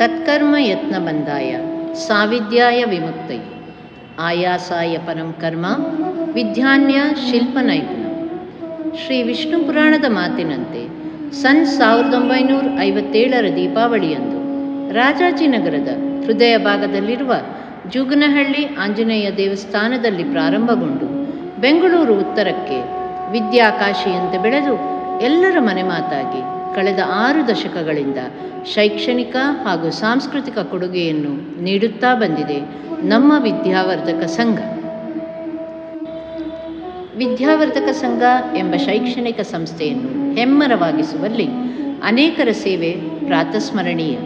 ತತ್ಕರ್ಮ ಯತ್ನ ಬಂದಾಯ ಸಾವಿದ್ಯಾಯ ವಿಮುಕ್ತೈ. ಆಯಾಸಾಯ ಪರಂ ಕರ್ಮ, ವಿದ್ಯಾನ್ಯ ಶಿಲ್ಪ ನೈಪುಣ ಶ್ರೀ ವಿಷ್ಣು ಪುರಾಣದ ಮಾತಿನಂತೆ ಸನ್ ಸಾವಿರದ ಒಂಬೈನೂರ ಐವತ್ತೇಳರ ದೀಪಾವಳಿಯಂದು ರಾಜಾಜಿನಗರದ ಹೃದಯ ಭಾಗದಲ್ಲಿರುವ ಜುಗನಹಳ್ಳಿ ಆಂಜನೇಯ ದೇವಸ್ಥಾನದಲ್ಲಿ ಪ್ರಾರಂಭಗೊಂಡು ಬೆಂಗಳೂರು ಉತ್ತರಕ್ಕೆ ವಿದ್ಯಾಕಾಶಿಯಂತೆ ಬೆಳೆದು ಎಲ್ಲರ ಮನೆ ಮಾತಾಗಿ ಕಳೆದ ಆರು ದಶಕಗಳಿಂದ ಶೈಕ್ಷಣಿಕ ಹಾಗೂ ಸಾಂಸ್ಕೃತಿಕ ಕೊಡುಗೆಯನ್ನು ನೀಡುತ್ತಾ ಬಂದಿದೆ ನಮ್ಮ ವಿದ್ಯಾವರ್ಧಕ ಸಂಘ. ವಿದ್ಯಾವರ್ಧಕ ಸಂಘ ಎಂಬ ಶೈಕ್ಷಣಿಕ ಸಂಸ್ಥೆಯನ್ನು ಹೆಮ್ಮರವಾಗಿಸುವಲ್ಲಿ ಅನೇಕರ ಸೇವೆ ಪ್ರಾತಸ್ಮರಣೀಯ.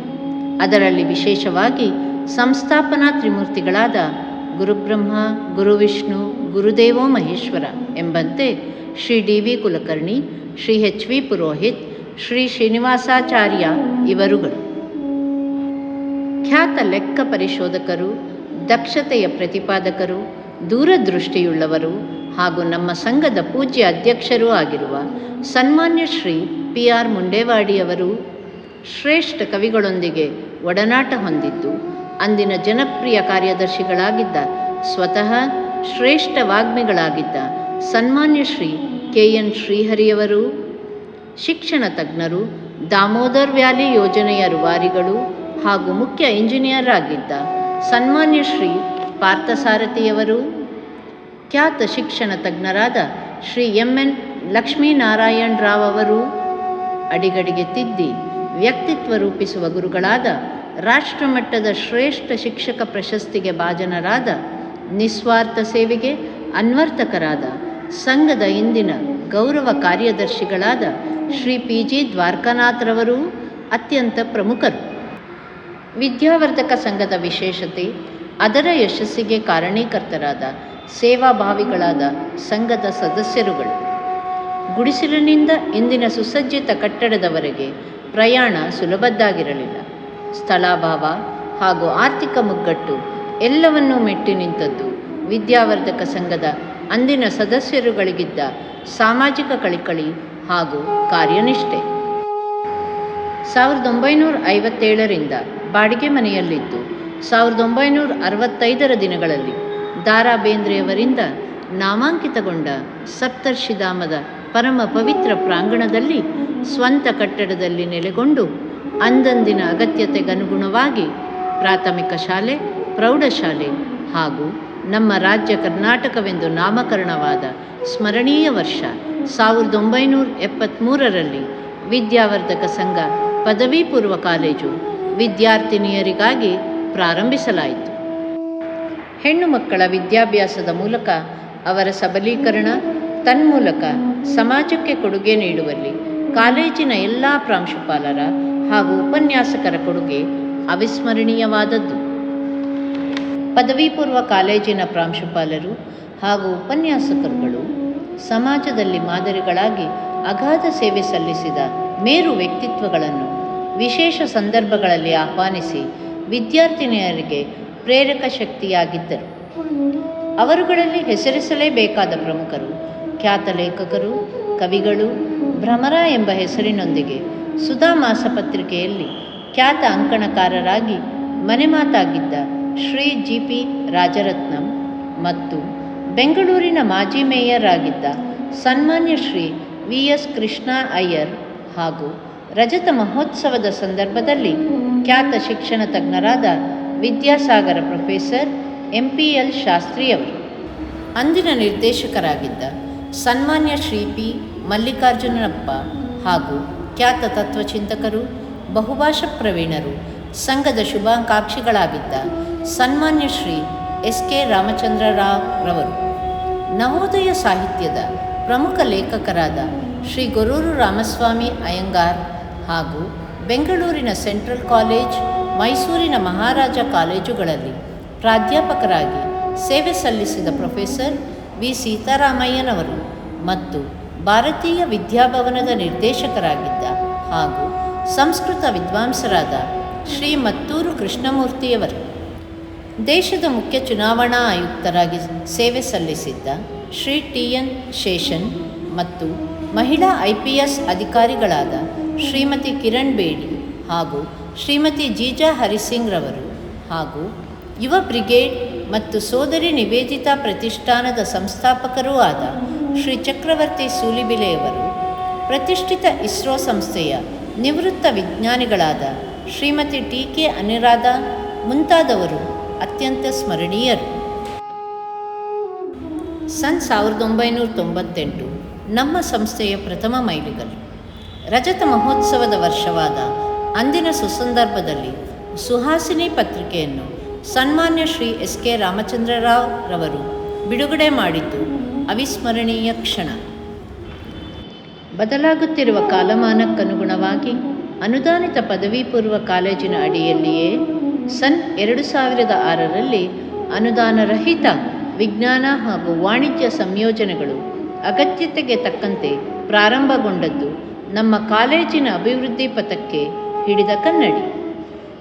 ಅದರಲ್ಲಿ ವಿಶೇಷವಾಗಿ ಸಂಸ್ಥಾಪನಾ ತ್ರಿಮೂರ್ತಿಗಳಾದ ಗುರುಬ್ರಹ್ಮ, ಗುರುವಿಷ್ಣು, ಗುರುದೇವೋ ಮಹೇಶ್ವರ ಎಂಬಂತೆ Shri D V Kulkarni, Shri H V Purohit Shri Srinivasacharya ಇವರುಗಳು. ಖ್ಯಾತ ಲೆಕ್ಕ ಪರಿಶೋಧಕರು, ದಕ್ಷತೆಯ ಪ್ರತಿಪಾದಕರು, ದೂರದೃಷ್ಟಿಯುಳ್ಳವರು ಹಾಗೂ ನಮ್ಮ ಸಂಘದ ಪೂಜ್ಯ ಅಧ್ಯಕ್ಷರೂ ಆಗಿರುವ ಸನ್ಮಾನ್ಯ ಶ್ರೀ ಪಿ ಆರ್ ಮುಂಡೇವಾಡಿಯವರು ಶ್ರೇಷ್ಠ ಕವಿಗಳೊಂದಿಗೆ ಒಡನಾಟ ಹೊಂದಿದ್ದು, ಅಂದಿನ ಜನಪ್ರಿಯ ಕಾರ್ಯದರ್ಶಿಗಳಾಗಿದ್ದ ಸ್ವತಃ ಶ್ರೇಷ್ಠ ವಾಗ್ಮಿಗಳಾಗಿದ್ದ ಸನ್ಮಾನ್ಯ ಶ್ರೀ ಕೆ ಎನ್ ಶ್ರೀಹರಿಯವರು ಶಿಕ್ಷಣ ತಜ್ಞರು, ದಾಮೋದರ್ ವ್ಯಾಲಿ ಯೋಜನೆಯ ರುವಾರಿಗಳು ಹಾಗೂ ಮುಖ್ಯ ಇಂಜಿನಿಯರ್ ಆಗಿದ್ದ ಸನ್ಮಾನ್ಯ ಶ್ರೀ ಪಾರ್ಥಸಾರಥಿಯವರು, ಖ್ಯಾತ ಶಿಕ್ಷಣ ತಜ್ಞರಾದ ಶ್ರೀ ಎಂ ಎನ್ ಲಕ್ಷ್ಮೀನಾರಾಯಣ್ ರಾವ್ ಅವರು ಅಡಿಗಡಿಗೆ ತಿದ್ದಿ ವ್ಯಕ್ತಿತ್ವ ರೂಪಿಸುವ ಗುರುಗಳಾದ ರಾಷ್ಟ್ರಮಟ್ಟದ ಶ್ರೇಷ್ಠ ಶಿಕ್ಷಕ ಪ್ರಶಸ್ತಿಗೆ ಭಾಜನರಾದ ನಿಸ್ವಾರ್ಥ ಸೇವೆಗೆ ಅನ್ವರ್ತಕರಾದ ಸಂಘದ ಇಂದಿನ ಗೌರವ ಕಾರ್ಯದರ್ಶಿಗಳಾದ ಶ್ರೀ ಪಿ ಜಿ ದ್ವಾರಕಾನಾಥ್ರವರು ಅತ್ಯಂತ ಪ್ರಮುಖರು. ವಿದ್ಯಾವರ್ಧಕ ಸಂಘದ ವಿಶೇಷತೆ, ಅದರ ಯಶಸ್ಸಿಗೆ ಕಾರಣೀಕರ್ತರಾದ ಸೇವಾಭಾವಿಗಳಾದ ಸಂಘದ ಸದಸ್ಯರುಗಳು. ಗುಡಿಸಿಲಿನಿಂದ ಇಂದಿನ ಸುಸಜ್ಜಿತ ಕಟ್ಟಡದವರೆಗೆ ಪ್ರಯಾಣ ಸುಲಭದ್ದಾಗಿರಲಿಲ್ಲ. ಸ್ಥಳಾಭಾವ ಹಾಗೂ ಆರ್ಥಿಕ ಮುಗ್ಗಟ್ಟು ಎಲ್ಲವನ್ನೂ ಮೆಟ್ಟಿ ನಿಂತದ್ದು ವಿದ್ಯಾವರ್ಧಕ ಸಂಘದ ಅಂದಿನ ಸದಸ್ಯರುಗಳಿಗಿದ್ದ ಸಾಮಾಜಿಕ ಕಳಿಕಳಿ ಹಾಗೂ ಕಾರ್ಯನಿಷ್ಠೆ. ಸಾವಿರದ ಒಂಬೈನೂರ ಐವತ್ತೇಳರಿಂದ ಬಾಡಿಗೆ ಮನೆಯಲ್ಲಿದ್ದು, ಸಾವಿರದ ಒಂಬೈನೂರ ಅರವತ್ತೈದರ ದಿನಗಳಲ್ಲಿ ದಾರಾ ಬೇಂದ್ರೆಯವರಿಂದ ನಾಮಾಂಕಿತಗೊಂಡ ಸಪ್ತರ್ಷಿಧಾಮದ ಪರಮ ಪವಿತ್ರ ಪ್ರಾಂಗಣದಲ್ಲಿ ಸ್ವಂತ ಕಟ್ಟಡದಲ್ಲಿ ನೆಲೆಗೊಂಡು ಅಂದಂದಿನ ಅಗತ್ಯತೆಗನುಗುಣವಾಗಿ ಪ್ರಾಥಮಿಕ ಶಾಲೆ, ಪ್ರೌಢಶಾಲೆ ಹಾಗೂ ನಮ್ಮ ರಾಜ್ಯ ಕರ್ನಾಟಕವೆಂದು ನಾಮಕರಣವಾದ ಸ್ಮರಣೀಯ ವರ್ಷ ಸಾವಿರದ ಒಂಬೈನೂರ ಎಪ್ಪತ್ತ್ಮೂರರಲ್ಲಿ ವಿದ್ಯಾವರ್ಧಕ ಸಂಘ ಪದವಿ ಪೂರ್ವ ಕಾಲೇಜು ವಿದ್ಯಾರ್ಥಿನಿಯರಿಗಾಗಿ ಪ್ರಾರಂಭಿಸಲಾಯಿತು. ಹೆಣ್ಣು ಮಕ್ಕಳ ವಿದ್ಯಾಭ್ಯಾಸದ ಮೂಲಕ ಅವರ ಸಬಲೀಕರಣ, ತನ್ಮೂಲಕ ಸಮಾಜಕ್ಕೆ ಕೊಡುಗೆ ನೀಡುವಲ್ಲಿ ಕಾಲೇಜಿನ ಎಲ್ಲ ಪ್ರಾಂಶುಪಾಲರ ಹಾಗೂ ಉಪನ್ಯಾಸಕರ ಕೊಡುಗೆ ಅವಿಸ್ಮರಣೀಯವಾದದ್ದು. ಪದವಿ ಪೂರ್ವ ಕಾಲೇಜಿನ ಪ್ರಾಂಶುಪಾಲರು ಹಾಗೂ ಉಪನ್ಯಾಸಕರುಗಳು ಸಮಾಜದಲ್ಲಿ ಮಾದರಿಗಳಾಗಿ ಅಗಾಧ ಸೇವೆ ಸಲ್ಲಿಸಿದ ಮೇರು ವ್ಯಕ್ತಿತ್ವಗಳನ್ನು ವಿಶೇಷ ಸಂದರ್ಭಗಳಲ್ಲಿ ಆಹ್ವಾನಿಸಿ ವಿದ್ಯಾರ್ಥಿನಿಯರಿಗೆ ಪ್ರೇರಕ ಶಕ್ತಿಯಾಗಿದ್ದರು. ಅವರುಗಳಲ್ಲಿ ಹೆಸರಿಸಲೇಬೇಕಾದ ಪ್ರಮುಖರು ಖ್ಯಾತ ಲೇಖಕರು, ಕವಿಗಳು, ಭ್ರಮರ ಎಂಬ ಹೆಸರಿನೊಂದಿಗೆ ಸುಧಾ ಮಾಸಪತ್ರಿಕೆಯಲ್ಲಿ ಖ್ಯಾತ ಅಂಕಣಕಾರರಾಗಿ ಮನೆಮಾತಾಗಿದ್ದ ಶ್ರೀ ಜಿ ಪಿ ರಾಜರತ್ನಂ ಮತ್ತು ಬೆಂಗಳೂರಿನ ಮಾಜಿ ಮೇಯರ್ ಆಗಿದ್ದ ಸನ್ಮಾನ್ಯ ಶ್ರೀ ವಿ ಎಸ್ ಕೃಷ್ಣ ಅಯ್ಯರ್ ಹಾಗೂ ರಜತ ಮಹೋತ್ಸವದ ಸಂದರ್ಭದಲ್ಲಿ ಖ್ಯಾತ ಶಿಕ್ಷಣ ತಜ್ಞರಾದ Vidyasagara professor M P L ಶಾಸ್ತ್ರಿಯವರು. ಅಂದಿನ ನಿರ್ದೇಶಕರಾಗಿದ್ದ ಸನ್ಮಾನ್ಯ ಶ್ರೀ ಪಿ ಮಲ್ಲಿಕಾರ್ಜುನಪ್ಪ ಹಾಗೂ ಖ್ಯಾತ ತತ್ವಚಿಂತಕರು, ಬಹುಭಾಷಾ ಪ್ರವೀಣರು ಸಂಘದ ಶುಭಾಕಾಂಕ್ಷಿಗಳಾಗಿದ್ದ ಸನ್ಮಾನ್ಯ ಶ್ರೀ ಎಸ್ ಕೆ ರಾಮಚಂದ್ರ ರಾವ್ ರವರು ನವೋದಯ ಸಾಹಿತ್ಯದ ಪ್ರಮುಖ ಲೇಖಕರಾದ ಶ್ರೀ ಗೊರೂರು ರಾಮಸ್ವಾಮಿ ಅಯ್ಯಂಗಾರ್ ಹಾಗೂ ಬೆಂಗಳೂರಿನ ಸೆಂಟ್ರಲ್ ಕಾಲೇಜ್, ಮೈಸೂರಿನ ಮಹಾರಾಜ ಕಾಲೇಜುಗಳಲ್ಲಿ ಪ್ರಾಧ್ಯಾಪಕರಾಗಿ ಸೇವೆ ಸಲ್ಲಿಸಿದ ಪ್ರೊಫೆಸರ್ ವಿ. ಸೀತಾರಾಮಯ್ಯನವರು ಮತ್ತು ಭಾರತೀಯ ವಿದ್ಯಾಭವನದ ನಿರ್ದೇಶಕರಾಗಿದ್ದ ಹಾಗೂ ಸಂಸ್ಕೃತ ವಿದ್ವಾಂಸರಾದ ಶ್ರೀ ಮತ್ತೂರು ಕೃಷ್ಣಮೂರ್ತಿಯವರು ದೇಶದ ಮುಖ್ಯ ಚುನಾವಣಾ ಆಯುಕ್ತರಾಗಿ ಸೇವೆ ಸಲ್ಲಿಸಿದ್ದ ಶ್ರೀ ಟಿ ಎನ್ ಶೇಷನ್ ಮತ್ತು ಮಹಿಳಾ ಐ ಪಿ ಎಸ್ ಅಧಿಕಾರಿಗಳಾದ ಶ್ರೀಮತಿ ಕಿರಣ್ ಬೇಡಿ ಹಾಗೂ ಶ್ರೀಮತಿ ಜೀಜಾ ಹರಿಸಿಂಗ್ ರವರು ಹಾಗೂ ಯುವ ಬ್ರಿಗೇಡ್ ಮತ್ತು ಸೋದರಿ ನಿವೇದಿತಾ ಪ್ರತಿಷ್ಠಾನದ ಸಂಸ್ಥಾಪಕರೂ ಆದ ಶ್ರೀ ಚಕ್ರವರ್ತಿ ಸೂಲಿಬಿಲೆಯವರು ಪ್ರತಿಷ್ಠಿತ ಇಸ್ರೋ ಸಂಸ್ಥೆಯ ನಿವೃತ್ತ ವಿಜ್ಞಾನಿಗಳಾದ ಶ್ರೀಮತಿ ಟಿ ಕೆ ಅನಿರಾಧ ಮುಂತಾದವರು ಅತ್ಯಂತ ಸ್ಮರಣೀಯರು. ಸನ್ ಸಾವಿರದ ಒಂಬೈನೂರ ತೊಂಬತ್ತೆಂಟು ನಮ್ಮ ಸಂಸ್ಥೆಯ ಪ್ರಥಮ ಮೈಲಿಗಲ್ಲು. ರಜತ ಮಹೋತ್ಸವದ ವರ್ಷವಾದ ಅಂದಿನ ಸುಸಂದರ್ಭದಲ್ಲಿ ಸುಹಾಸಿನಿ ಪತ್ರಿಕೆಯನ್ನು ಸನ್ಮಾನ್ಯ ಶ್ರೀ ಎಸ್ ಕೆ ರಾಮಚಂದ್ರ ರಾವ್ ರವರು ಬಿಡುಗಡೆ ಮಾಡಿದ್ದು ಅವಿಸ್ಮರಣೀಯ ಕ್ಷಣ. ಬದಲಾಗುತ್ತಿರುವ ಕಾಲಮಾನಕ್ಕನುಗುಣವಾಗಿ ಅನುದಾನಿತ ಪದವಿ ಪೂರ್ವ ಕಾಲೇಜಿನ ಅಡಿಯಲ್ಲಿಯೇ ಸನ್ ಎರಡು ಸಾವಿರದ ಆರರಲ್ಲಿ ಅನುದಾನರಹಿತ ವಿಜ್ಞಾನ ಹಾಗೂ ವಾಣಿಜ್ಯ ಸಂಯೋಜನೆಗಳು ಅಗತ್ಯತೆಗೆ ತಕ್ಕಂತೆ ಪ್ರಾರಂಭಗೊಂಡದ್ದು ನಮ್ಮ ಕಾಲೇಜಿನ ಅಭಿವೃದ್ಧಿ ಪಥಕ್ಕೆ ಹಿಡಿದ ಕನ್ನಡಿ.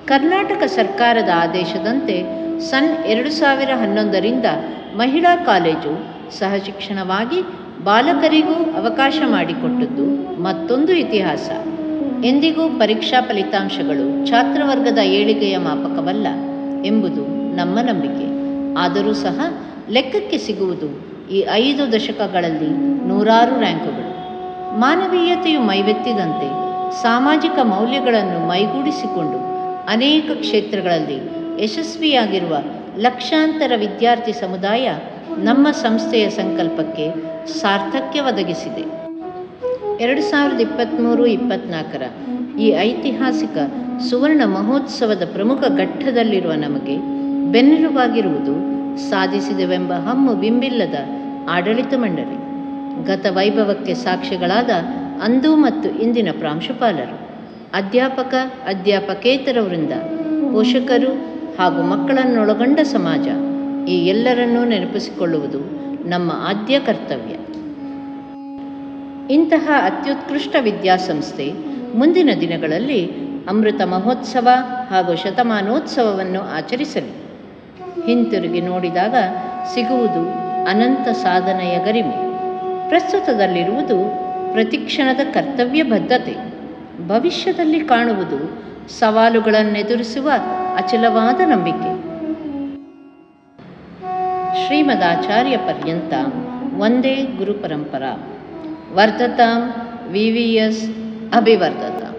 ಕರ್ನಾಟಕ ಸರ್ಕಾರದ ಆದೇಶದಂತೆ ಸನ್ ಎರಡು ಸಾವಿರ ಹನ್ನೊಂದರಿಂದ ಮಹಿಳಾ ಕಾಲೇಜು ಸಹಶಿಕ್ಷಣವಾಗಿ ಬಾಲಕರಿಗೂ ಅವಕಾಶ ಮಾಡಿಕೊಟ್ಟದ್ದು ಮತ್ತೊಂದು ಇತಿಹಾಸ. ಎಂದಿಗೂ ಪರೀಕ್ಷಾ ಫಲಿತಾಂಶಗಳು ಛಾತ್ರವರ್ಗದ ಏಳಿಗೆಯ ಮಾಪಕವಲ್ಲ ಎಂಬುದು ನಮ್ಮ ನಂಬಿಕೆ. ಆದರೂ ಸಹ ಲೆಕ್ಕಕ್ಕೆ ಸಿಗುವುದು ಈ ಐದು ದಶಕಗಳಲ್ಲಿ ನೂರಾರು ರ್ಯಾಂಕುಗಳು. ಮಾನವೀಯತೆಯು ಮೈವೆತ್ತಿದಂತೆ ಸಾಮಾಜಿಕ ಮೌಲ್ಯಗಳನ್ನು ಮೈಗೂಡಿಸಿಕೊಂಡು ಅನೇಕ ಕ್ಷೇತ್ರಗಳಲ್ಲಿ ಯಶಸ್ವಿಯಾಗಿರುವ ಲಕ್ಷಾಂತರ ವಿದ್ಯಾರ್ಥಿ ಸಮುದಾಯ ನಮ್ಮ ಸಂಸ್ಥೆಯ ಸಂಕಲ್ಪಕ್ಕೆ ಸಾರ್ಥಕ್ಯ ಒದಗಿಸಿದೆ. ಎರಡು ಸಾವಿರದ ಇಪ್ಪತ್ತ್ಮೂರು ಇಪ್ಪತ್ತ್ನಾಲ್ಕರ ಈ ಐತಿಹಾಸಿಕ ಸುವರ್ಣ ಮಹೋತ್ಸವದ ಪ್ರಮುಖ ಘಟ್ಟದಲ್ಲಿರುವ ನಮಗೆ ಬೆನ್ನೆಲುಬಾಗಿರುವುದು ಸಾಧಿಸಿದೆವೆಂಬ ಹಮ್ಮು ಬಿಂಬಿಲ್ಲದ ಆಡಳಿತ ಮಂಡಳಿ. ಗತ ವೈಭವಕ್ಕೆ ಸಾಕ್ಷಿಗಳಾದ ಅಂದು ಮತ್ತು ಇಂದಿನ ಪ್ರಾಂಶುಪಾಲರು, ಅಧ್ಯಾಪಕ ಅಧ್ಯಾಪಕೇತರ ವೃಂದ ಪೋಷಕರು ಹಾಗೂ ಮಕ್ಕಳನ್ನೊಳಗೊಂಡ ಸಮಾಜ ಈ ಎಲ್ಲರನ್ನೂ ನೆನಪಿಸಿಕೊಳ್ಳುವುದು ನಮ್ಮ ಆದ್ಯ ಕರ್ತವ್ಯ. ಇಂತಹ ಅತ್ಯುತ್ಕೃಷ್ಟ ವಿದ್ಯಾಸಂಸ್ಥೆ ಮುಂದಿನ ದಿನಗಳಲ್ಲಿ ಅಮೃತ ಮಹೋತ್ಸವ ಹಾಗೂ ಶತಮಾನೋತ್ಸವವನ್ನು ಆಚರಿಸಲಿ. ಹಿಂತಿರುಗಿ ನೋಡಿದಾಗ ಸಿಗುವುದು ಅನಂತ ಸಾಧನೆಯ ಗರಿಮೆ. ಪ್ರಸ್ತುತದಲ್ಲಿರುವುದು ಪ್ರತಿಕ್ಷಣದ ಕರ್ತವ್ಯ ಬದ್ಧತೆ. ಭವಿಷ್ಯದಲ್ಲಿ ಕಾಣುವುದು ಸವಾಲುಗಳನ್ನೆದುರಿಸುವ ಅಚಲವಾದ ನಂಬಿಕೆ. ಶ್ರೀಮದಾಚಾರ್ಯ ಪರ್ಯಂತ ಒಂದೇ ಗುರುಪರಂಪರಾ ವರ್ಧತಾಂ ವಿ ವಿ ಎಸ್ ಅಭಿವರ್ಧತಾಂ